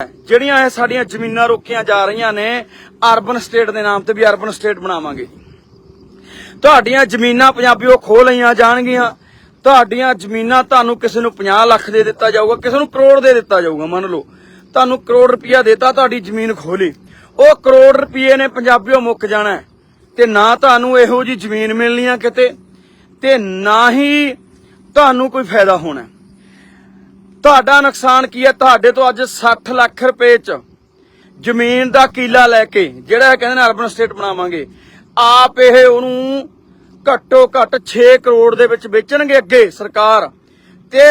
ਜਿਹੜੀਆਂ ਇਹ ਸਾਡੀਆਂ ਜ਼ਮੀਨਾਂ ਰੋਕੀਆਂ ਜਾ ਰਹੀਆਂ ਨੇ, ਅਰਬਨ ਸਟੇਟ ਦੇ ਨਾਮ ਤੇ ਵੀ ਅਰਬਨ ਸਟੇਟ ਬਣਾਵਾਂਗੇ ਤੁਹਾਡੀਆਂ ਜ਼ਮੀਨਾਂ ਪੰਜਾਬੀਓ ਖੋ ਲਈਆਂ ਜਾਣਗੀਆਂ। ਤੁਹਾਡੀਆਂ ਜ਼ਮੀਨਾਂ ਤੁਹਾਨੂੰ ਕਿਸੇ ਨੂੰ 50 ਲੱਖ ਦੇ ਦਿੱਤਾ ਜਾਊਗਾ, ਕਿਸੇ ਨੂੰ ਕਰੋੜ ਦੇ ਦਿੱਤਾ ਜਾਊਗਾ, ਮੰਨ ਲਓ। ਤੁਹਾਨੂੰ ਕਰੋੜ ਰੁਪਇਆ ਦਿੱਤਾ ਤੁਹਾਡੀ ਜ਼ਮੀਨ ਖੋਲੀ ਉਹ ਕਰੋੜ ਰੁਪਏ ਨੇ ਪੰਜਾਬੀਓ ਮੁੱਕ ਜਾਣਾ ਤੇ ਨਾ ਤੁਹਾਨੂੰ ਇਹੋ ਜੀ ਜ਼ਮੀਨ ਮਿਲਣੀ ਆ ਕਿਤੇ ਤੇ ਨਾ ਹੀ ਤੁਹਾਨੂੰ ਕੋਈ ਫਾਇਦਾ ਹੋਣਾ ਤੁਹਾਡਾ ਨੁਕਸਾਨ ਕੀ ਹੈ? ਤੁਹਾਡੇ ਤੋਂ ਅੱਜ 60 ਲੱਖ ਰੁਪਏ ਚ ਜ਼ਮੀਨ ਦਾ ਕੀਲਾ ਲੈ ਕੇ, ਜਿਹੜਾ ਕਹਿੰਦੇ ਨੇ ਅਰਬਨ ਸਟੇਟ ਬਣਾਵਾਂਗੇ, ਆਪ ਇਹ ਉਹਨੂੰ ਘੱਟੋ ਘੱਟ 6 ਕਰੋੜ ਦੇ ਵਿੱਚ ਵੇਚਣਗੇ ਅੱਗੇ ਸਰਕਾਰ। ਤੇ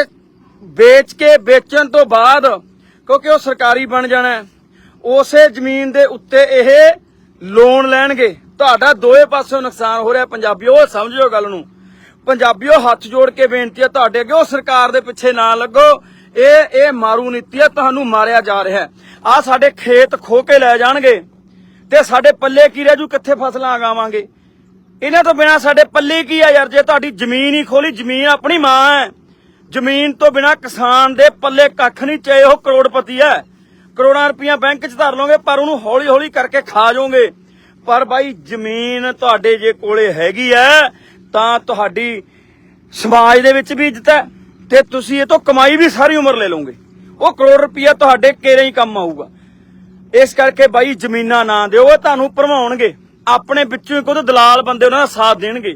ਵੇਚ ਕੇ ਵੇਚਣ ਤੋਂ ਬਾਅਦ, ਕਿਉਂਕਿ ਉਹ ਸਰਕਾਰੀ ਬਣ ਜਾਣਾ ਉਸੇ ਜ਼ਮੀਨ ਦੇ ਉੱਤੇ ਇਹ ਲੋਨ ਲੈਣਗੇ। ਤੁਹਾਡਾ ਦੋਵੇਂ ਪਾਸਿਓਂ ਨੁਕਸਾਨ ਹੋ ਰਿਹਾ ਪੰਜਾਬੀਓ ਉਹ ਸਮਝਿਓ ਗੱਲ ਨੂੰ। ਪੰਜਾਬੀਓ, ਹੱਥ ਜੋੜ ਕੇ ਬੇਨਤੀ ਹੈ, ਤੁਹਾਡੇ ਅੱਗੇ ਉਹ ਸਰਕਾਰ ਦੇ ਪਿੱਛੇ ਨਾ ਲੱਗੋ। ਇਹ ਇਹ ਮਾਰੂ ਨੀਤੀ ਹੈ, ਤੁਹਾਨੂੰ ਮਾਰਿਆ ਜਾ ਰਿਹਾ ਹੈ। ਆ ਸਾਡੇ ਖੇਤ ਖੋ ਕੇ ਲੈ ਜਾਣਗੇ ਤੇ ਸਾਡੇ ਪੱਲੇ ਕੀ ਰਹਿ ਜੂ, ਕਿੱਥੇ ਫਸਲਾਂ ਆਗਾਵਾਂਗੇ ਇਹਨਾਂ ਤੋਂ ਬਿਨਾ ਸਾਡੇ ਪੱਲੇ ਕੀ ਆ ਯਾਰ? ਜੇ ਤੁਹਾਡੀ ਜ਼ਮੀਨ ਹੀ ਖੋਲੀ ਜ਼ਮੀਨ ਆਪਣੀ ਮਾਂ ਹੈ। ਜ਼ਮੀਨ ਤੋਂ ਬਿਨਾ ਕਿਸਾਨ ਦੇ ਪੱਲੇ ਕੱਖ ਨਹੀਂ, ਚਾਹੇ ਉਹ ਕਰੋੜਪਤੀ ਹੈ। ਕਰੋੜਾਂ ਰੁਪਈਆ ਬੈਂਕ 'ਚ ਧਰ ਲਓਗੇ, ਪਰ ਉਹਨੂੰ ਹੌਲੀ ਹੌਲੀ ਕਰਕੇ ਖਾ ਜਾਓਗੇ। ਪਰ ਬਾਈ, ਜ਼ਮੀਨ ਤੁਹਾਡੇ ਜੇ ਕੋਲੇ ਹੈਗੀ ਹੈ, ਤਾਂ ਤੁਹਾਡੀ ਸਮਾਜ ਦੇ ਵਿੱਚ ਵੀ ਇੱਜ਼ਤ ਹੈ। ਤੇ ਤੁਸੀਂ ਇਹ ਤੋਂ ਕਮਾਈ ਵੀ ਸਾਰੀ ਉਮਰ ਲੈ ਲਓਗੇ। ਉਹ ਕਰੋੜ ਰੁਪਈਆ ਤੁਹਾਡੇ ਕੇਰੇ ਹੀ ਕੰਮ ਆਊਗਾ। ਇਸ ਕਰਕੇ ਬਾਈ ਜ਼ਮੀਨਾਂ ਨਾ ਦਿਓ, ਉਹ ਤੁਹਾਨੂੰ ਭਰਮਾਉਣਗੇ ਆਪਣੇ ਵਿੱਚੋਂ ਹੀ ਕੁਝ ਦਲਾਲ ਬੰਦੇ ਉਹਨਾਂ ਦਾ ਸਾਥ ਦੇਣਗੇ।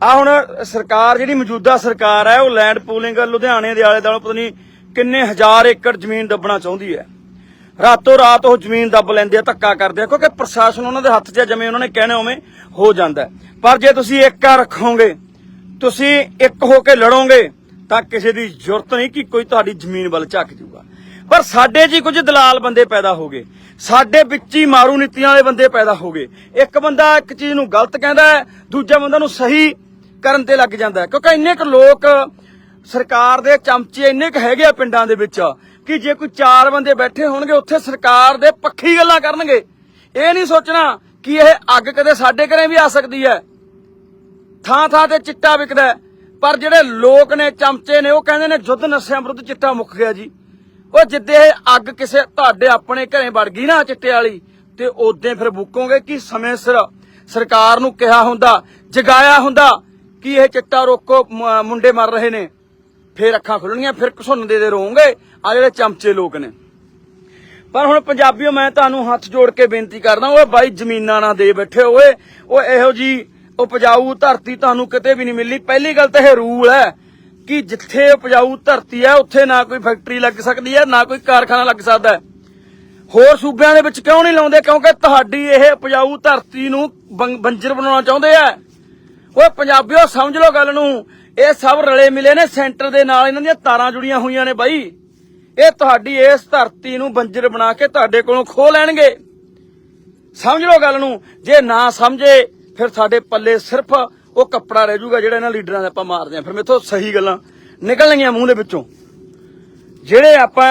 ਆ ਹੁਣ ਸਰਕਾਰ ਜਿਹੜੀ ਮੌਜੂਦਾ ਸਰਕਾਰ ਹੈ, ਉਹ ਲੈਂਡ ਪੂਲਿੰਗ ਲੁਧਿਆਣੇ ਦੇ ਆਲੇ ਦੁਆਲੇ ਪਤਾ ਨਹੀਂ ਕਿੰਨੇ ਹਜ਼ਾਰ ਏਕੜ ਜ਼ਮੀਨ ਦੱਬਣਾ ਚਾਹੁੰਦੀ ਹੈ। ਰਾਤੋਂ ਰਾਤ ਉਹ ਜ਼ਮੀਨ ਦੱਬ ਲੈਂਦੇ ਆ, ਧੱਕਾ ਕਰਦੇ ਆ, ਕਿਉਂਕਿ ਪ੍ਰਸ਼ਾਸਨ ਉਹਨਾਂ ਦੇ ਹੱਥ 'ਚ ਜਿਵੇਂ ਉਹਨਾਂ ਨੇ ਕਹਿਣਾ ਉਵੇਂ ਹੋ ਜਾਂਦਾ ਪਰ ਜੇ ਤੁਸੀਂ ਏਕਾ ਰੱਖੋਗੇ ਤੁਸੀਂ ਇੱਕ ਹੋ ਕੇ ਲੜੋਗੇ ਤਾਂ ਕਿਸੇ ਦੀ ਜ਼ਰੂਰਤ ਨਹੀਂ ਕਿ ਕੋਈ ਤੁਹਾਡੀ ਜ਼ਮੀਨ ਵੱਲ ਝੱਕ ਜੂਗਾ ਪਰ ਸਾਡੇ 'ਚ ਹੀ ਕੁਝ ਦਲਾਲ ਬੰਦੇ ਪੈਦਾ ਹੋ ਗਏ। ਸਾਡੇ ਵਿੱਚ ਹੀ ਮਾਰੂ ਨੀਤੀਆਂ ਵਾਲੇ ਬੰਦੇ ਪੈਦਾ ਹੋ ਗਏ। ਇੱਕ ਬੰਦਾ ਇੱਕ ਚੀਜ਼ ਨੂੰ ਗਲਤ ਕਹਿੰਦਾ ਹੈ, ਦੂਜਾ ਬੰਦਾ ਨੂੰ ਸਹੀ ਕਰਨ ਤੇ ਲੱਗ ਜਾਂਦਾ ਹੈ। ਕਿਉਂਕਿ ਇੰਨੇ ਕੁ ਲੋਕ ਸਰਕਾਰ ਦੇ ਚਮਚੇ ਇੰਨੇ ਕੁ ਹੈਗੇ ਆ ਪਿੰਡਾਂ ਦੇ ਵਿੱਚ ਕਿ ਜੇ ਕੋਈ ਚਾਰ ਬੰਦੇ ਬੈਠੇ ਹੋਣਗੇ, ਉੱਥੇ ਸਰਕਾਰ ਦੇ ਪੱਖੀ ਗੱਲਾਂ ਕਰਨਗੇ। ਇਹ ਨਹੀਂ ਸੋਚਣਾ ਕਿ ਇਹ ਅੱਗ ਕਦੇ ਸਾਡੇ ਘਰੇ ਵੀ ਆ ਸਕਦੀ ਹੈ। ਥਾਂ ਥਾਂ ਤੇ ਚਿੱਟਾ ਵਿਕਦਾ ਪਰ ਜਿਹੜੇ ਲੋਕ ਨੇ, ਚਮਚੇ ਨੇ, ਉਹ ਕਹਿੰਦੇ ਨੇ, ਜੁੱਧ ਨਸ਼ਿਆਂ ਵਿਰੁੱਧ ਚਿੱਟਾ ਮੁੱਕ ਗਿਆ ਜੀ। ਉਹ ਜਿੱਦੇ ਅੱਗ ਕਿਸੇ ਤੁਹਾਡੇ ਆਪਣੇ ਘਰੇ ਵੜ ਗਈ ਨਾ ਚਿੱਟੇ ਵਾਲੀ, ਤੇ ਉਦੋਂ ਫਿਰ ਬੁੱਕੋਗੇ ਕਿ ਸਮੇਂ ਸਿਰ ਸਰਕਾਰ ਨੂੰ ਕਿਹਾ ਹੁੰਦਾ, ਜਗਾਇਆ ਹੁੰਦਾ ਕਿ ਇਹ ਚਿੱਟਾ ਰੋਕੋ ਮੁੰਡੇ ਮਰ ਰਹੇ ਨੇ। ਫਿਰ ਅੱਖਾਂ ਖੁੱਲਣਗੀਆਂ ਫਿਰ ਘਸੁੰਨ ਦੇ ਰਹੋਗੇ ਆ ਜਿਹੜੇ ਚਮਚੇ ਲੋਕ ਨੇ। ਪਰ ਹੁਣ ਪੰਜਾਬੀਓ, ਮੈਂ ਤੁਹਾਨੂੰ ਹੱਥ ਜੋੜ ਕੇ ਬੇਨਤੀ ਕਰਦਾ, ਓਏ ਬਾਈ ਜ਼ਮੀਨਾਂ ਨਾ ਦੇ ਬੈਠੇ ਓਏ ਉਹ ਇਹੋ ਜੀ ਉਪਜਾਊ ਧਰਤੀ ਤੁਹਾਨੂੰ ਕਿਤੇ ਵੀ ਨਹੀਂ ਮਿਲਣੀ। ਪਹਿਲੀ ਗੱਲ ਤਾਂ ਇਹ ਰੂਲ ਹੈ ਕਿ ਜਿੱਥੇ ਉਪਜਾਊ ਧਰਤੀ ਹੈ, ਉੱਥੇ ਨਾ ਕੋਈ ਫੈਕਟਰੀ ਲੱਗ ਸਕਦੀ ਹੈ, ਨਾ ਕੋਈ ਕਾਰਖਾਨਾ ਲੱਗ ਸਕਦਾ ਹੈ। ਹੋਰ ਸੂਬਿਆਂ ਦੇ ਵਿੱਚ ਕਿਉਂ ਨਹੀਂ ਲਾਉਂਦੇ? ਕਿਉਂਕਿ ਤੁਹਾਡੀ ਇਹ ਉਪਜਾਊ ਧਰਤੀ ਨੂੰ ਬੰਜਰ ਬਣਾਉਣਾ ਚਾਹੁੰਦੇ ਆ। ਓਏ ਪੰਜਾਬੀਓ, ਸਮਝ ਲਓ ਗੱਲ ਨੂੰ। ਇਹ ਸਭ ਰਲੇ ਮਿਲੇ ਨੇ ਸੈਂਟਰ ਦੇ ਨਾਲ ਇਹਨਾਂ ਦੀਆਂ ਤਾਰਾਂ ਜੁੜੀਆਂ ਹੋਈਆਂ ਨੇ ਬਾਈ। ਇਹ ਤੁਹਾਡੀ ਇਸ ਧਰਤੀ ਨੂੰ ਬੰਜਰ ਬਣਾ ਕੇ ਤੁਹਾਡੇ ਕੋਲੋਂ ਖੋ ਲੈਣਗੇ। ਸਮਝ ਲਓ ਗੱਲ ਨੂੰ। ਜੇ ਨਾ ਸਮਝੇ ਫਿਰ ਸਾਡੇ ਪੱਲੇ ਸਿਰਫ ਉਹ ਕੱਪੜਾ ਰਹਿ ਜਾਊਗਾ ਜਿਹੜਾ ਇਹਨਾਂ ਲੀਡਰਾਂ ਦਾ ਆਪਾਂ ਮਾਰਦੇ ਆ ਫਿਰ ਮੇਥੋਂ ਸਹੀ ਗੱਲਾਂ ਨਿਕਲਣਗੀਆਂ ਮੂੰਹ ਦੇ ਵਿੱਚੋਂ। ਜਿਹੜੇ ਆਪਾਂ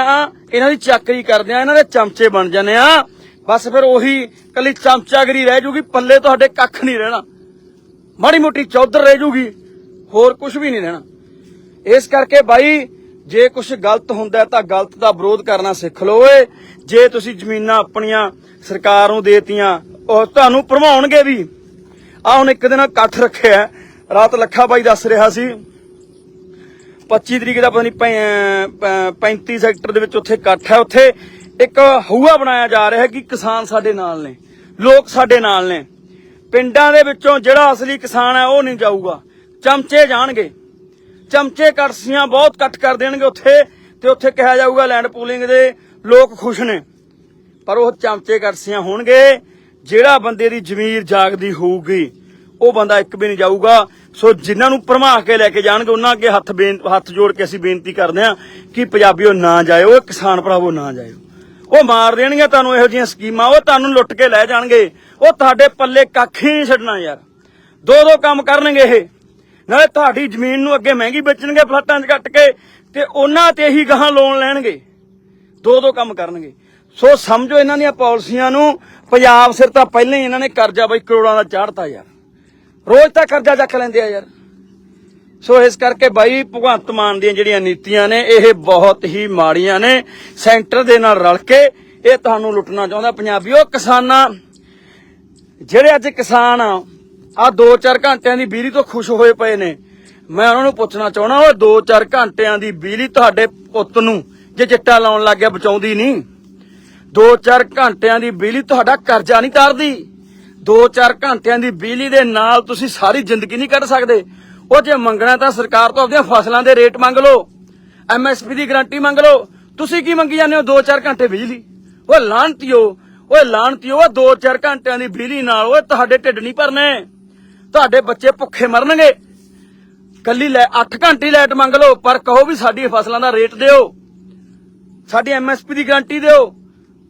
ਇਹਨਾਂ ਦੀ ਚਾਕਰੀ ਕਰਦੇ ਆ, ਇਹਨਾਂ ਦੇ ਚਮਚੇ ਬਣ ਜਾਂਦੇ ਆ। ਬਸ ਫਿਰ ਉਹੀ ਕੱਲੀ ਚਮਚਾਗਰੀ ਰਹਿ ਜੂਗੀ ਪੱਲੇ ਤੁਹਾਡੇ ਕੱਖ ਨਹੀਂ ਰਹਿਣਾ। ਮਾੜੀ ਮੋਟੀ ਚੌਧਰ ਰਹਿ ਜੂਗੀ ਹੋਰ ਕੁਝ ਵੀ ਨਹੀਂ ਰਹਿਣਾ। ਇਸ ਕਰਕੇ ਬਾਈ, ਜੇ ਕੁਝ ਗਲਤ ਹੁੰਦਾ ਤਾਂ ਗਲਤ ਦਾ ਵਿਰੋਧ ਕਰਨਾ ਸਿੱਖ ਲਓ ਓਏ। ਜੇ ਤੁਸੀਂ ਜ਼ਮੀਨਾਂ ਆਪਣੀਆਂ ਸਰਕਾਰ ਨੂੰ ਦੇਤੀਆਂ, ਉਹ ਤੁਹਾਨੂੰ ਭਰਮਾਉਣਗੇ ਵੀ। ਆ ਹੁਣ ਇੱਕ ਦਿਨ ਇਕੱਠ ਰੱਖਿਆ ਰਾਤ ਲੱਖਾ ਬਾਈ ਦੱਸ ਰਿਹਾ ਸੀ। 25 ਤਰੀਕ ਦਾ ਪਤਾ ਨਹੀਂ ਪੈ- 35 ਸੈਕਟਰ ਦੇ ਵਿੱਚ ਉੱਥੇ ਇਕੱਠ ਹੈ। ਉੱਥੇ ਇੱਕ ਹਊਆ ਬਣਾਇਆ ਜਾ ਰਿਹਾ ਕਿ ਕਿਸਾਨ ਸਾਡੇ ਨਾਲ ਨੇ, ਲੋਕ ਸਾਡੇ ਨਾਲ ਨੇ। ਪਿੰਡਾਂ ਦੇ ਵਿੱਚੋਂ ਜਿਹੜਾ ਅਸਲੀ ਕਿਸਾਨ ਹੈ, ਉਹ ਨਹੀਂ ਜਾਊਗਾ। ਚਮਚੇ ਜਾਣਗੇ। ਚਮਚੇ ਕੜਸੀਆਂ ਬਹੁਤ ਕੱਟ ਕਰ ਦੇਣਗੇ ਉੱਥੇ ਤੇ ਉੱਥੇ ਕਿਹਾ ਜਾਊਗਾ ਲੈਂਡ ਪੂਲਿੰਗ ਦੇ ਲੋਕ ਖੁਸ਼ ਨੇ। ਪਰ ਉਹ ਚਮਚੇ ਕੜਸੀਆਂ ਹੋਣਗੇ। ਜਿਹੜਾ ਬੰਦੇ ਦੀ ਜ਼ਮੀਰ ਜਾਗਦੀ ਹੋਊਗੀ, ਉਹ ਬੰਦਾ ਇੱਕ ਵੀ ਨਹੀਂ ਜਾਊਗਾ। ਸੋ ਜਿਨ੍ਹਾਂ ਨੂੰ ਭਰਮਾ ਕੇ ਲੈ ਕੇ ਜਾਣਗੇ, ਉਹਨਾਂ ਅੱਗੇ ਹੱਥ ਬੇਨ, ਹੱਥ ਜੋੜ ਕੇ ਅਸੀਂ ਬੇਨਤੀ ਕਰਦੇ ਹਾਂ ਕਿ ਪੰਜਾਬੀਓ ਨਾ ਜਾਇਓ ਕਿਸਾਨ ਭਰਾਵੋ ਨਾ ਜਾਇਓ। ਉਹ ਮਾਰ ਦੇਣਗੇ ਤੁਹਾਨੂੰ ਇਹੋ ਜਿਹੀਆਂ ਸਕੀਮਾਂ, ਉਹ ਤੁਹਾਨੂੰ ਲੁੱਟ ਕੇ ਲੈ ਜਾਣਗੇ। ਉਹ ਤੁਹਾਡੇ ਪੱਲੇ ਕੱਖ ਹੀ ਨਹੀਂ ਛੱਡਣਾ ਯਾਰ। ਦੋ ਦੋ ਕੰਮ ਕਰਨਗੇ ਇਹ। ਨਾਲੇ ਤੁਹਾਡੀ ਜ਼ਮੀਨ ਨੂੰ ਅੱਗੇ ਮਹਿੰਗੀ ਵੇਚਣਗੇ ਫਲੱਟਾਂ 'ਚ ਕੱਟ ਕੇ ਤੇ ਉਹਨਾਂ ਤੇ ਹੀ ਗਾਹਾਂ ਲੋਨ ਲੈਣਗੇ। ਦੋ ਦੋ ਕੰਮ ਕਰਨਗੇ। ਸੋ ਸਮਝੋ ਇਹਨਾਂ ਦੀਆਂ ਪਾਲਿਸੀਆਂ ਨੂੰ। ਪੰਜਾਬ ਸਿਰ ਤਾਂ ਪਹਿਲਾਂ ਹੀ ਇਹਨਾਂ ਨੇ ਕਰਜ਼ਾ ਬਈ ਕਰੋੜਾਂ ਦਾ ਚਾੜਤਾ ਯਾਰ। ਰੋਜ਼ ਤਾਂ ਕਰਜ਼ਾ ਚੱਕ ਲੈਂਦੇ ਆ ਯਾਰ। ਸੋ ਇਸ ਕਰਕੇ ਬਾਈ ਭਗਵੰਤ ਮਾਨ ਦੀਆਂ ਜਿਹੜੀਆਂ ਨੀਤੀਆਂ ਨੇ, ਇਹ ਬਹੁਤ ਹੀ ਮਾੜੀਆਂ ਨੇ। ਸੈਂਟਰ ਦੇ ਨਾਲ ਰਲ ਕੇ ਇਹ ਤੁਹਾਨੂੰ ਲੁੱਟਣਾ ਚਾਹੁੰਦਾ ਪੰਜਾਬੀਓ, ਕਿਸਾਨਾਂ। ਜਿਹੜੇ ਅੱਜ ਕਿਸਾਨ ਆ ਆ 2-4 ਘੰਟਿਆਂ ਦੀ ਬਿਜਲੀ ਤੋਂ ਖੁਸ਼ ਹੋਏ ਪਏ ਨੇ। ਮੈਂ ਉਹਨਾਂ ਨੂੰ ਪੁੱਛਣਾ ਚਾਹਣਾ ਉਹ 2-4 ਘੰਟਿਆਂ ਦੀ ਬਿਜਲੀ ਤੁਹਾਡੇ ਪੁੱਤ ਨੂੰ ਜੇ ਚਿੱਟਾ ਲਾਉਣ ਲੱਗ ਗਿਆ, ਬਚਾਉਂਦੀ ਨਹੀਂ। 2-4 ਘੰਟਿਆਂ ਦੀ ਬਿਜਲੀ ਤੁਹਾਡਾ ਕਰਜ਼ਾ ਨਹੀਂ ਤਾਰਦੀ। 2-4 ਘੰਟਿਆਂ ਦੀ ਬਿਜਲੀ ਦੇ ਨਾਲ ਤੁਸੀਂ ਸਾਰੀ ਜ਼ਿੰਦਗੀ ਨਹੀਂ ਕੱਢ ਸਕਦੇ। ਉਹ ਜੇ ਮੰਗਣਾ ਤਾਂ ਸਰਕਾਰ ਤੋਂ ਆਪਣੀਆਂ ਫਸਲਾਂ ਦੇ ਰੇਟ ਮੰਗ ਲਓ ਐਮਐਸਪੀ ਦੀ ਗਾਰੰਟੀ ਮੰਗ ਲਓ। ਤੁਸੀਂ ਕੀ ਮੰਗੀ ਜਾਂਦੇ ਹੋ 2-4 ਘੰਟੇ ਬਿਜਲੀ? ਉਹ ਲਾਂਟਿਓ ਓਏ ਲਾਂਟਿਓ ਉਹ 2-4 ਘੰਟਿਆਂ ਦੀ ਬਿਜਲੀ ਨਾਲ ਓਏ ਤੁਹਾਡੇ ਢਿੱਡ ਨਹੀਂ ਭਰਨੇ। ਤੁਹਾਡੇ ਬੱਚੇ ਭੁੱਖੇ ਮਰਨਗੇ। ਕੱਲੀ ਲੈ 8 ਘੰਟੇ ਲਾਈਟ ਮੰਗ ਲਓ, ਪਰ ਕਹੋ ਵੀ ਸਾਡੀ ਫਸਲਾਂ ਦਾ ਰੇਟ ਦਿਓ। ਸਾਡੀ ਐਮਐਸਪੀ ਦੀ ਗਾਰੰਟੀ ਦਿਓ।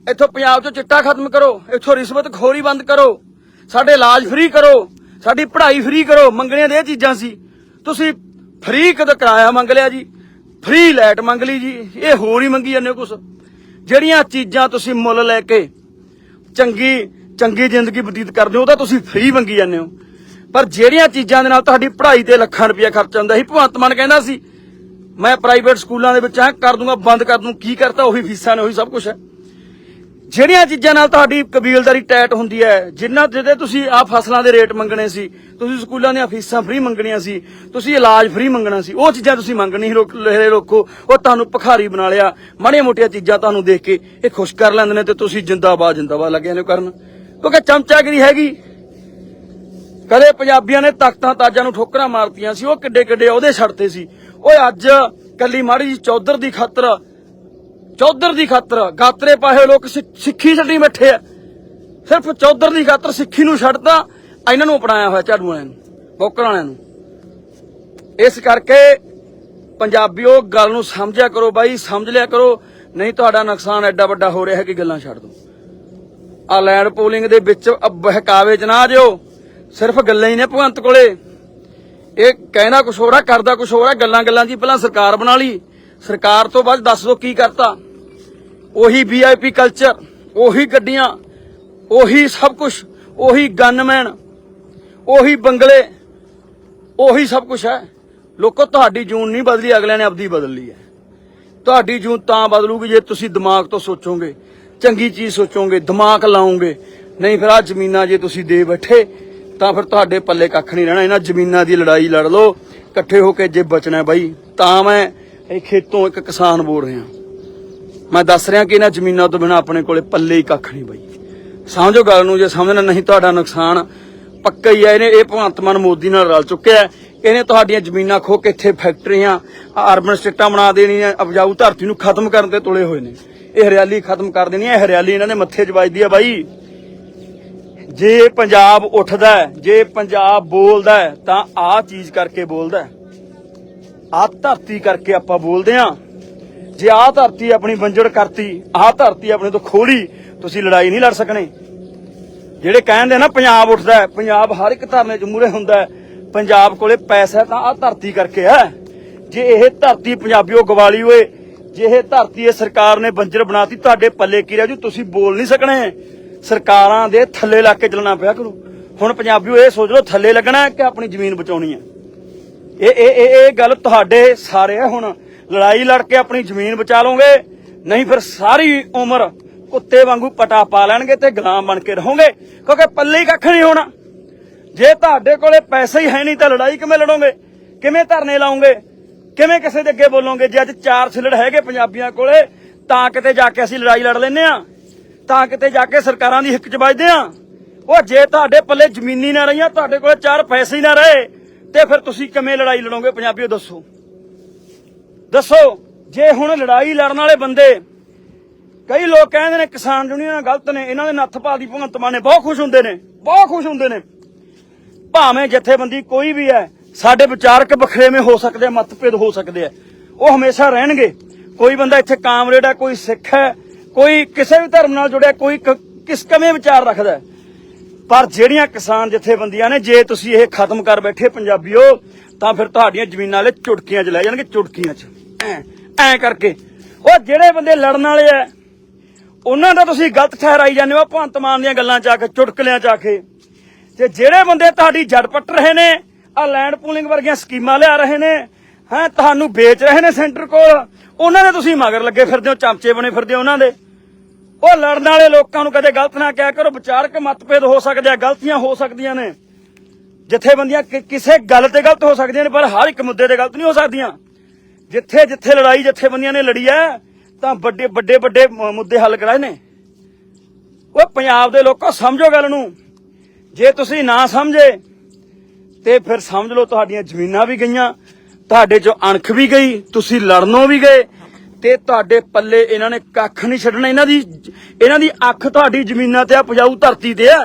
ਇੱਥੋਂ ਪੰਜਾਬ ਚੋਂ ਚਿੱਟਾ ਖਤਮ ਕਰੋ, ਇੱਥੋਂ ਰਿਸ਼ਵਤ ਖੋਰੀ ਬੰਦ ਕਰੋ, ਸਾਡੇ ਇਲਾਜ ਫ੍ਰੀ ਕਰੋ, ਸਾਡੀ ਪੜ੍ਹਾਈ ਫ੍ਰੀ ਕਰੋ, ਮੰਗਣੀਆਂ ਦੇ ਇਹ ਚੀਜ਼ਾਂ ਸੀ। ਤੁਸੀਂ ਫ੍ਰੀ ਕਦੋਂ ਕਿਰਾਇਆ ਮੰਗ ਲਿਆ ਜੀ? ਫ੍ਰੀ ਲਾਈਟ ਮੰਗ ਲਈ ਜੀ, ਇਹ ਹੋਰ ਹੀ ਮੰਗੀ ਜਾਂਦੇ ਹੋ ਕੁਛ। ਜਿਹੜੀਆਂ ਚੀਜ਼ਾਂ ਤੁਸੀਂ ਮੁੱਲ ਲੈ ਕੇ ਚੰਗੀ ਚੰਗੀ ਜ਼ਿੰਦਗੀ ਬਤੀਤ ਕਰਦੇ ਹੋ ਉਹਦਾ ਤੁਸੀਂ ਫ੍ਰੀ ਮੰਗੀ ਜਾਂਦੇ ਹੋ। ਪਰ ਜਿਹੜੀਆਂ ਚੀਜ਼ਾਂ ਦੇ ਨਾਲ ਤੁਹਾਡੀ ਪੜ੍ਹਾਈ ਤੇ ਲੱਖਾਂ ਰੁਪਇਆ ਖਰਚ ਹੁੰਦਾ ਸੀ, ਭਗਵੰਤ ਮਾਨ ਕਹਿੰਦਾ ਸੀ, ਮੈਂ ਪ੍ਰਾਈਵੇਟ ਸਕੂਲਾਂ ਦੇ ਵਿੱਚ ਐ ਕਰ ਦੂੰਗਾ, ਬੰਦ ਕਰ ਦੂੰ, ਕੀ ਕਰਤਾ, ਉਹੀ ਫੀਸਾਂ ਨੇ, ਉਹੀ ਸਭ ਕੁਝ ਹੈ। ਜਿਹੜੀਆਂ ਚੀਜ਼ਾਂ ਨਾਲ ਤੁਹਾਡੀ ਕਬੀਲਦਾਰੀ ਟੈਟ ਹੁੰਦੀ ਹੈ ਜਿਨ੍ਹਾਂ ਜਿਹਦੇ ਤੁਸੀਂ ਆ ਫਸਲਾਂ ਦੇ ਰੇਟ ਮੰਗਣੇ ਸੀ, ਤੁਸੀਂ ਸਕੂਲਾਂ ਦੀਆਂ ਫੀਸਾਂ ਫ੍ਰੀ ਮੰਗਣੀਆਂ ਸੀ, ਤੁਸੀਂ ਇਲਾਜ ਫ੍ਰੀ ਮੰਗਣਾ ਸੀ, ਉਹ ਚੀਜ਼ਾਂ ਤੁਸੀਂ ਮੰਗਣੀ ਸੀ ਰੋਕੋ ਉਹ ਤੁਹਾਨੂੰ ਭਖਾਰੀ ਬਣਾ ਲਿਆ ਮਾੜੀਆਂ ਮੋਟੀਆਂ ਚੀਜ਼ਾਂ ਤੁਹਾਨੂੰ ਦੇਖ ਕੇ ਇਹ ਖੁਸ਼ ਕਰ ਲੈਂਦੇ ਨੇ ਤੇ ਤੁਸੀਂ ਜਿੰਦਾਬਾਦ ਜਿੰਦਾਬਾਦ ਲੱਗਿਆ ਨੇ ਕਰਨ। ਕਿਉਂਕਿ ਚਮਚਾਗਿਰੀ ਹੈਗੀ। ਕਦੇ ਪੰਜਾਬੀਆਂ ਨੇ ਤਖਤਾਂ ਤਾਜਾਂ ਨੂੰ ਠੋਕਰਾਂ ਮਾਰਤੀਆਂ ਸੀ, ਉਹ ਕਿੱਡੇ ਕਿੱਡੇ ਉਹਦੇ ਛੜਤੇ ਸੀ। ਓਏ ਅੱਜ ਕੱਲੀ ਮਾੜੀ ਜੀ ਚੌਧਰ ਦੀ ਖਾਤਰ ਚੌਧਰ ਦੀ ਖਾਤਰ, ਗਾਤਰੇ ਪਾਹੇ ਲੋਕ ਸਿ- ਸਿੱਖੀ ਛੱਡੀ ਬੈਠੇ ਆ। ਸਿਰਫ ਚੌਧਰ ਦੀ ਖਾਤਰ ਸਿੱਖੀ ਨੂੰ ਛੱਡਦਾ ਇਹਨਾਂ ਨੂੰ ਅਪਣਾਇਆ ਹੋਇਆ ਝਾੜੂ ਵਾਲਿਆਂ ਨੂੰ ਬੋਕਰ ਵਾਲਿਆਂ ਨੂੰ। ਇਸ ਕਰਕੇ ਪੰਜਾਬੀਓ, ਗੱਲ ਨੂੰ ਸਮਝਿਆ ਕਰੋ ਬਾਈ, ਸਮਝ ਲਿਆ ਕਰੋ। ਨਹੀਂ ਤੁਹਾਡਾ ਨੁਕਸਾਨ ਐਡਾ ਵੱਡਾ ਹੋ ਰਿਹਾ ਹੈ ਕਿ ਗੱਲਾਂ ਛੱਡ ਦੋ ਆ ਲੈਂਡ ਪੂਲਿੰਗ ਦੇ ਵਿੱਚ ਅ- ਬਹਿਕਾਵੇ ਚ ਨਾ ਆ ਜਿਓ। ਸਿਰਫ ਗੱਲਾਂ ਹੀ ਨੇ ਭਗਵੰਤ ਕੋਲੇ। ਇਹ ਕਹਿਣਾ ਕੁਛ ਹੋਰ ਆ, ਕਰਦਾ ਕੁਛ ਹੋਰ ਆ, ਗੱਲਾਂ ਗੱਲਾਂ ਦੀ ਪਹਿਲਾਂ ਸਰਕਾਰ ਬਣਾ ਲਈ। ਸਰਕਾਰ ਤੋਂ ਬਾਅਦ ਦੱਸ ਦੋ ਕੀ ਕਰਤਾ। ਉਹੀ ਵੀਆਈਪੀ ਕਲਚਰ ਉਹੀ ਗੱਡੀਆਂ, ਉਹੀ ਸਭ ਕੁਝ ਉਹੀ ਗਨਮੈਨ ਉਹੀ ਬੰਗਲੇ, ਉਹੀ ਸਭ ਕੁਝ ਹੈ। ਲੋਕੋ, ਤੁਹਾਡੀ ਜੂਨ ਨਹੀਂ ਬਦਲੀ, ਅਗਲਿਆਂ ਨੇ ਆਪਦੀ ਬਦਲ ਲਈ ਹੈ। ਤੁਹਾਡੀ ਜੂਨ ਤਾਂ ਬਦਲੂਗੀ ਜੇ ਤੁਸੀਂ ਦਿਮਾਗ ਤੋਂ ਸੋਚੋਗੇ, ਚੰਗੀ ਚੀਜ਼ ਸੋਚੋਗੇ, ਦਿਮਾਗ ਲਾਓਗੇ। ਨਹੀਂ ਫਿਰ ਆ ਜ਼ਮੀਨਾਂ ਜੇ ਤੁਸੀਂ ਦੇ ਬੈਠੇ, ਤਾਂ ਫਿਰ ਤੁਹਾਡੇ ਪੱਲੇ ਕੱਖ ਨਹੀਂ ਰਹਿਣਾ। ਇਹਨਾਂ ਜ਼ਮੀਨਾਂ ਦੀ ਲੜਾਈ ਲੜ ਲਓ, ਇਕੱਠੇ ਹੋ ਕੇ ਜੇ ਬਚਣਾ ਬਾਈ, ਤਾਂ ਮੈਂ ਇਹ ਖੇਤੋਂ ਇੱਕ ਕਿਸਾਨ ਬੋਲ ਰਿਹਾ। ਮੈਂ ਦੱਸ ਰਿਹਾ ਕਿ ਇਹਨਾਂ ਜ਼ਮੀਨਾਂ ਤੋਂ ਬਿਨਾ ਆਪਣੇ ਕੋਲੇ ਪੱਲੇ ਹੀ ਕੱਖ ਨਹੀਂ ਬਾਈ। ਸਮਝੋ ਗੱਲ ਨੂੰ, ਜੇ ਸਮਝਣਾ ਨਹੀਂ ਤੁਹਾਡਾ ਨੁਕਸਾਨ, ਪੱਕਾ ਹੀ ਹੈ ਇਹਨੇ ਇਹ ਭਗਵੰਤ ਮਾਨ ਮੋਦੀ ਨਾਲ ਰਲ ਚੁੱਕਿਆ ਹੈ। ਇਹਨੇ ਤੁਹਾਡੀਆਂ ਜ਼ਮੀਨਾਂ ਖੋ ਕੇ ਇੱਥੇ ਫੈਕਟਰੀਆਂ ਅਰਬਨ ਸਟੇਟਾਂ ਬਣਾ ਦੇਣੀਆਂ, ਉਪਜਾਊ ਧਰਤੀ ਨੂੰ ਖਤਮ ਕਰਨ ਤੇ ਤੁਲੇ ਹੋਏ ਨੇ। ਇਹ ਹਰਿਆਲੀ ਖਤਮ ਕਰ ਦੇਣੀ ਹੈ, ਇਹ ਹਰਿਆਲੀ ਇਹਨਾਂ ਨੇ ਮੱਥੇ 'ਚ ਵੱਜਦੀ ਹੈ ਬਾਈ। ਜੇ ਪੰਜਾਬ ਉੱਠਦਾ ਜੇ ਪੰਜਾਬ ਬੋਲਦਾ ਤਾਂ ਆਹ ਚੀਜ਼ ਕਰਕੇ ਬੋਲਦਾ ਆਹ ਧਰਤੀ ਕਰਕੇ ਆਪਾਂ ਬੋਲਦੇ ਆ ਜੇ ਆਹ ਧਰਤੀ ਆਪਣੀ ਬੰਜੜ ਕਰਤੀ ਆਹ ਧਰਤੀ ਆਪਣੇ ਤੋਂ ਖੋਲੀ ਤੁਸੀਂ ਲੜਾਈ ਨਹੀਂ ਲੜ ਸਕਣੇ। ਜਿਹੜੇ ਕਹਿੰਦੇ ਨਾ ਪੰਜਾਬ ਉੱਠਦਾ ਹੈ, ਪੰਜਾਬ ਹਰ ਇੱਕ ਧਰਨੇ 'ਚ ਮੂਰੇ ਹੁੰਦਾ ਹੈ, ਪੰਜਾਬ ਕੋਲੇ ਪੈਸਾ ਤਾਂ ਆਹ ਧਰਤੀ ਕਰਕੇ ਹੈ। ਜੇ ਇਹ ਧਰਤੀ ਪੰਜਾਬੀਓ ਗਵਾਲੀ ਹੋਏ ਜੇ ਇਹ ਧਰਤੀ ਇਹ ਸਰਕਾਰ ਨੇ ਬੰਜਰ ਬਣਾਤੀ ਤੁਹਾਡੇ ਪੱਲੇ ਕੀ ਰਹਿ ਜੂ? ਤੁਸੀਂ ਬੋਲ ਨਹੀਂ ਸਕਣੇ। ਸਰਕਾਰਾਂ ਦੇ ਥੱਲੇ ਲਾ ਕੇ ਚੱਲਣਾ ਪਿਆ ਕਰੂ। ਹੁਣ ਪੰਜਾਬੀਓ ਇਹ ਸੋਚ ਲਓ ਥੱਲੇ ਲੱਗਣਾ ਕਿ ਆਪਣੀ ਜ਼ਮੀਨ ਬਚਾਉਣੀ ਹੈ। ਇਹ ਇਹ ਇਹ ਗੱਲ ਤੁਹਾਡੇ ਸਾਰੇ ਆ ਹੁਣ। ਲੜਾਈ ਲੜ ਕੇ ਆਪਣੀ ਜ਼ਮੀਨ ਬਚਾ ਲਓਗੇ, ਨਹੀਂ ਫਿਰ ਸਾਰੀ ਉਮਰ ਕੁੱਤੇ ਵਾਂਗੂ ਪਟਾ ਪਾ ਲੈਣਗੇ ਤੇ ਗੁਲਾਮ ਬਣ ਕੇ ਰਹੋਗੇ, ਕਿਉਂਕਿ ਪੱਲੇ ਹੀ ਕੱਖ ਨਹੀਂ ਹੋਣਾ। ਜੇ ਤੁਹਾਡੇ ਕੋਲੇ ਪੈਸੇ ਹੀ ਹੈ ਨਹੀਂ ਤਾਂ ਲੜਾਈ ਕਿਵੇਂ ਲੜੋਗੇ? ਕਿਵੇਂ ਧਰਨੇ ਲਾਉਂਗੇ ਕਿਵੇਂ ਕਿਸੇ ਦੇ ਅੱਗੇ ਬੋਲੋਗੇ? ਜੇ ਅੱਜ ਚਾਰ ਸਿਲੜ ਹੈਗੇ ਪੰਜਾਬੀਆਂ ਕੋਲੇ, ਤਾਂ ਕਿਤੇ ਜਾ ਕੇ ਅਸੀਂ ਲੜਾਈ ਲੜ ਲੈਨੇ ਆ ਤਾਂ ਕਿਤੇ ਜਾ ਕੇ ਸਰਕਾਰਾਂ ਦੀ ਹਿੱਕ ਚ ਵੱਜਦੇ ਆ ਉਹ ਜੇ ਤੁਹਾਡੇ ਪੱਲੇ ਜ਼ਮੀਨੀ ਨਾ ਰਹੀਆਂ, ਤੁਹਾਡੇ ਕੋਲੇ ਚਾਰ ਪੈਸੇ ਹੀ ਨਾ ਰਹੇ, ਤੇ ਫਿਰ ਤੁਸੀਂ ਕਿਵੇਂ ਲੜਾਈ ਲੜੋਗੇ ਪੰਜਾਬੀਓ, ਦੱਸੋ। ਦੱਸੋ, ਜੇ ਹੁਣ ਲੜਾਈ ਲੜਨ ਵਾਲੇ ਬੰਦੇ, ਕਈ ਲੋਕ ਕਹਿੰਦੇ ਨੇ ਕਿਸਾਨ ਯੂਨੀਅਨਾਂ ਗਲਤ ਨੇ, ਇਹਨਾਂ ਦੇ ਨੱਥ ਪਾ ਦੀ ਭਗਵੰਤ ਮਾਨ ਨੇ, ਬਹੁਤ ਖੁਸ਼ ਹੁੰਦੇ ਨੇ, ਬਹੁਤ ਖੁਸ਼ ਹੁੰਦੇ ਨੇ। ਭਾਵੇਂ ਜਥੇਬੰਦੀ ਕੋਈ ਵੀ ਹੈ, ਸਾਡੇ ਵਿਚਾਰਕ ਵਖਰੇਵੇਂ ਹੋ ਸਕਦੇ ਆ, ਮਤਭੇਦ ਹੋ ਸਕਦੇ ਆ, ਉਹ ਹਮੇਸ਼ਾ ਰਹਿਣਗੇ। ਕੋਈ ਬੰਦਾ ਇੱਥੇ ਕਾਮਰੇਡ ਹੈ, ਕੋਈ ਸਿੱਖ ਹੈ, ਕੋਈ ਕਿਸੇ ਵੀ ਧਰਮ ਨਾਲ ਜੁੜਿਆ, ਕੋਈ ਕਿਸ ਕਵੇਂ ਵਿਚਾਰ ਰੱਖਦਾ ਪਰ ਜਿਹੜੀਆਂ ਕਿਸਾਨ ਜਥੇਬੰਦੀਆਂ ਨੇ, ਜੇ ਤੁਸੀਂ ਇਹ ਖਤਮ ਕਰ ਬੈਠੇ ਪੰਜਾਬੀਓ, ਤਾਂ ਫਿਰ ਤੁਹਾਡੀਆਂ ਜ਼ਮੀਨਾਂ ਵਾਲੇ ਚੁਟਕੀਆਂ 'ਚ ਲੈ ਜਾਣਗੇ, ਚੁਟਕੀਆਂ 'ਚ। ਐ ਐ ਕਰਕੇ। ਉਹ ਜਿਹੜੇ ਬੰਦੇ ਲੜਨ ਵਾਲੇ ਆ ਉਹਨਾਂ ਦਾ ਤੁਸੀਂ ਗਲਤ ਠਹਿਰਾਈ ਜਾਂਦੇ ਹੋ ਭਗਵੰਤ ਮਾਨ ਦੀਆਂ ਗੱਲਾਂ 'ਚ ਆ ਕੇ, ਚੁਟਕਲਿਆਂ 'ਚ ਆ ਕੇ। ਤੇ ਜਿਹੜੇ ਬੰਦੇ ਤੁਹਾਡੀ ਜੜ ਪੱਟ ਰਹੇ ਨੇ, ਆ ਲੈਂਡ ਪੂਲਿੰਗ ਵਰਗੀਆਂ ਸਕੀਮਾਂ ਲਿਆ ਰਹੇ ਨੇ, ਹੈ, ਤੁਹਾਨੂੰ ਵੇਚ ਰਹੇ ਨੇ ਸੈਂਟਰ ਕੋਲ, ਉਹਨਾਂ ਦੇ ਤੁਸੀਂ ਮਗਰ ਲੱਗੇ ਫਿਰਦੇ ਹੋ, ਚਮਚੇ ਬਣੇ ਫਿਰਦੇ ਹੋ ਉਹਨਾਂ ਦੇ। ਉਹ ਲੜਨ ਵਾਲੇ ਲੋਕਾਂ ਨੂੰ ਕਦੇ ਗਲਤ ਨਾ ਕਿਹਾ ਕਰੋ, ਵਿਚਾਰਕ ਮਤਭੇਦ ਹੋ ਸਕਦੇ ਆ, ਗਲਤੀਆਂ ਹੋ ਸਕਦੀਆਂ ਨੇ। ਜਥੇਬੰਦੀਆਂ ਕਿ- ਕਿਸੇ ਗੱਲ ਤੇ ਗਲਤ ਹੋ ਸਕਦੀਆਂ ਨੇ, ਪਰ ਹਰ ਇੱਕ ਮੁੱਦੇ ਤੇ ਗਲਤ ਨਹੀਂ ਹੋ ਸਕਦੀਆਂ। ਜਿੱਥੇ ਜਿੱਥੇ ਲੜਾਈ ਜਥੇਬੰਦੀਆਂ ਨੇ ਲੜੀ ਹੈ, ਤਾਂ ਵੱਡੇ ਵੱਡੇ ਵੱਡੇ ਮੁੱਦੇ ਹੱਲ ਕਰਾਏ ਨੇ। ਉਹ ਪੰਜਾਬ ਦੇ ਲੋਕੋ, ਸਮਝੋ ਗੱਲ ਨੂੰ। ਜੇ ਤੁਸੀਂ ਨਾ ਸਮਝੇ, ਤੇ ਫਿਰ ਸਮਝ ਲਓ ਤੁਹਾਡੀਆਂ ਜ਼ਮੀਨਾਂ ਵੀ ਗਈਆਂ, ਤੁਹਾਡੇ ਚੋਂ ਅਣਖ ਵੀ ਗਈ, ਤੁਸੀਂ ਲੜਨੋਂ ਵੀ ਗਏ, ਤੇ ਤੁਹਾਡੇ ਪੱਲੇ ਇਹਨਾਂ ਨੇ ਕੱਖ ਨਹੀਂ ਛੱਡਣਾ। ਇਹਨਾਂ ਦੀ ਇਹਨਾਂ ਦੀ ਅੱਖ ਤੁਹਾਡੀ ਜ਼ਮੀਨਾਂ ਤੇ ਆ, ਪਜਾਊ ਧਰਤੀ ਤੇ ਆ।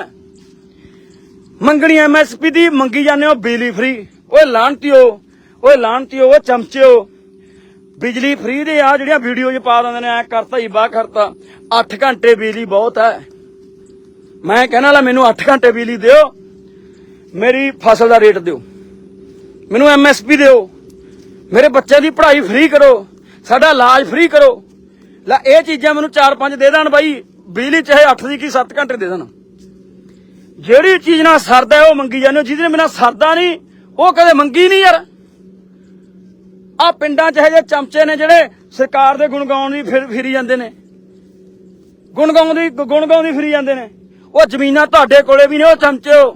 ਮੰਗਣੀ ਐਮਐਸਪੀ ਦੀ ਮੰਗੀ ਜਾਂਦੇ ਹੋ, ਬਿਜਲੀ ਫ੍ਰੀ ਓਏ ਲਾਂਟਿਓ ਓਏ ਲਾਂਟਿਓ ਓਏ, ਚਮਚਿਓ। ਬਿਜਲੀ ਫ੍ਰੀ ਦੇ ਆ, ਜਿਹੜੀਆਂ ਵੀਡੀਓ 'ਚ ਪਾ ਦਿੰਦੇ ਨੇ, ਐ ਕਰਤਾ ਹੀ ਬਾਹ ਕਰਤਾ। 8 ਘੰਟੇ ਬਿਜਲੀ ਬਹੁਤ ਹੈ। ਮੈਂ ਕਹਿਣਾ ਲਾ ਮੈਨੂੰ 8 ਘੰਟੇ ਬਿਜਲੀ ਦਿਓ। ਮੇਰੀ ਫਸਲ ਦਾ ਰੇਟ ਦਿਓ। ਮੈਨੂੰ ਐਮਐਸਪੀ ਦਿਓ। ਮੇਰੇ ਬੱਚਿਆਂ ਦੀ ਪੜ੍ਹਾਈ ਫ੍ਰੀ ਕਰੋ। ਸਾਡਾ ਇਲਾਜ ਫ੍ਰੀ ਕਰੋ। ਲੈ, ਇਹ ਚੀਜ਼ਾਂ ਮੈਨੂੰ 4-5 ਦੇ ਦੇਣ ਬਾਈ। ਬਿਜਲੀ ਚਾਹੇ 8 ਦੀ ਕੀ 7 ਘੰਟੇ ਦੇ ਦੇਣ। ਜਿਹੜੀ ਚੀਜ਼ ਨਾਲ ਸਰਦਾ ਹੈ, ਉਹ ਮੰਗੀ ਜਾਂਦੇ ਹੋ। ਜਿਹਦੇ ਬਿਨਾ ਸਰਦਾ ਨਹੀਂ, ਉਹ ਕਦੇ ਮੰਗੀ ਨਹੀਂ ਯਾਰ। ਆ ਪਿੰਡਾਂ 'ਚ ਇਹ ਜਿਹੇ ਚਮਚੇ ਨੇ ਜਿਹੜੇ ਸਰਕਾਰ ਦੇ ਗੁਣਗਾਉਣ ਦੀ ਫਿਰ ਫਿਰੀ ਜਾਂਦੇ ਨੇ। ਗੁਣਗਾਉਣ ਦੀ ਗੁਣ ਦੀ ਫਿਰੀ ਜਾਂਦੇ ਨੇ। ਉਹ ਜ਼ਮੀਨਾਂ ਤੁਹਾਡੇ ਕੋਲੇ ਵੀ ਨੇ, ਉਹ ਚਮਚੇ ਹੋ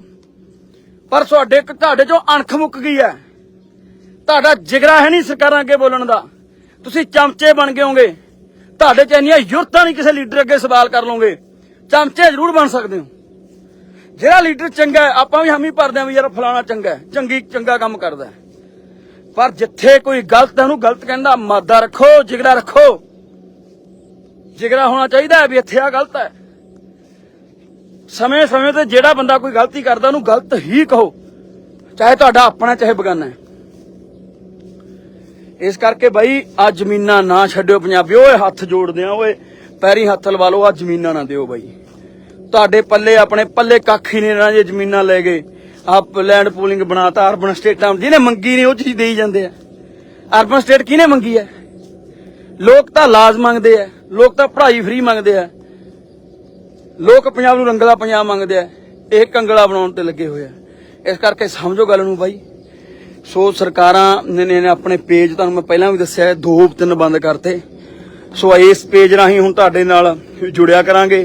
ਪਰ ਤੁਹਾਡੇ ਤੁਹਾਡੇ ਚੋਂ ਅਣਖ ਮੁੱਕ ਗਈ ਹੈ। ਤੁਹਾਡਾ ਜਿਗਰਾ ਹੈ ਨਹੀਂ ਸਰਕਾਰਾਂ ਅੱਗੇ ਬੋਲਣ ਦਾ। ਤੁਸੀਂ ਚਮਚੇ ਬਣ ਗਏ ਹੋਗੇ ਤੁਹਾਡੇ ਚ ਇੰਨੀਆਂ ਯੁਰਤਾਂ ਨਹੀਂ ਕਿਸੇ ਲੀਡਰ ਅੱਗੇ ਸਵਾਲ ਕਰ ਲਓਗੇ ਚਮਚੇ ਜ਼ਰੂਰ ਬਣ ਸਕਦੇ ਹੋ। ਜਿਹੜਾ ਲੀਡਰ ਚੰਗਾ ਆਪਾਂ ਵੀ ਹਾਮੀ ਭਰਦੇ ਹਾਂ ਵੀ ਯਾਰ ਫਲਾਣਾ ਚੰਗਾ ਚੰਗੀ, ਚੰਗਾ ਕੰਮ ਕਰਦਾ ਹੈ। ਪਰ ਜਿੱਥੇ ਕੋਈ ਗਲਤ ਹੈ, ਉਹਨੂੰ ਗਲਤ ਕਹਿੰਦਾ, ਮਾਦਾ ਰੱਖੋ, ਜਿਗਰਾ ਰੱਖੋ। ਜਿਗਰਾ ਹੋਣਾ ਚਾਹੀਦਾ ਹੈ ਵੀ ਇੱਥੇ ਆ ਗਲਤ ਹੈ। ਸਮੇਂ ਸਮੇਂ ਤੇ ਜਿਹੜਾ ਬੰਦਾ ਕੋਈ ਗਲਤੀ ਕਰਦਾ, ਉਹਨੂੰ ਗਲਤ ਹੀ ਕਹੋ। ਚਾਹੇ ਤੁਹਾਡਾ ਆਪਣਾ, ਚਾਹੇ ਬਗਾਨਾ ਹੈ। ਇਸ ਕਰਕੇ ਬਾਈ ਆ ਜ਼ਮੀਨਾਂ ਨਾ ਛੱਡਿਓ ਪੰਜਾਬੀਓ, ਓਏ ਹੱਥ ਜੋੜਦੇ ਆ ਓਏ। ਪੈਰੀ ਹੱਥ ਲਵਾ ਲਓ ਆ ਜ਼ਮੀਨਾਂ ਨਾ ਦਿਓ ਬਾਈ। ਤੁਹਾਡੇ ਪੱਲੇ ਆਪਣੇ ਪੱਲੇ ਕੱਖ ਹੀ ਨਹੀਂ ਰਹਿਣਾ ਜੇ ਜ਼ਮੀਨਾਂ ਲੈ ਗਏ। ਆਪ ਲੈਂਡ ਪੂਲਿੰਗ ਬਣਾਤਾ ਅਰਬਨ ਸਟੇਟਾਂ ਜਿਹਨੇ ਮੰਗੀ ਨਹੀਂ ਉਹ ਚੀਜ਼ ਦੇਈ ਜਾਂਦੇ ਆ। ਅਰਬਨ ਸਟੇਟ ਕਿਹਨੇ ਮੰਗੀ ਹੈ ਲੋਕ ਤਾਂ ਲਾਜ਼ ਮੰਗਦੇ ਆ, ਲੋਕ ਤਾਂ ਪੜ੍ਹਾਈ ਫ੍ਰੀ ਮੰਗਦੇ ਆ। ਲੋਕ ਪੰਜਾਬ ਨੂੰ ਰੰਗਲਾ ਪੰਜਾਬ ਮੰਗਦੇ ਆ, ਇਹ ਕੰਗਲਾ ਬਣਾਉਣ ਤੇ ਲੱਗੇ ਹੋਏ ਆ। ਇਸ ਕਰਕੇ ਸਮਝੋ ਗੱਲ ਨੂੰ ਬਾਈ। ਸੋ ਸਰਕਾਰਾਂ ਨੇ ਨੇ ਆਪਣੇ ਪੇਜ ਤੁਹਾਨੂੰ ਮੈਂ ਪਹਿਲਾਂ ਵੀ ਦੱਸਿਆ ਦੋ ਤਿੰਨ ਬੰਦ ਕਰਤੇ। ਸੋ ਇਸ ਪੇਜ ਰਾਹੀਂ ਹੁਣ ਤੁਹਾਡੇ ਨਾਲ ਜੁੜਿਆ ਕਰਾਂਗੇ।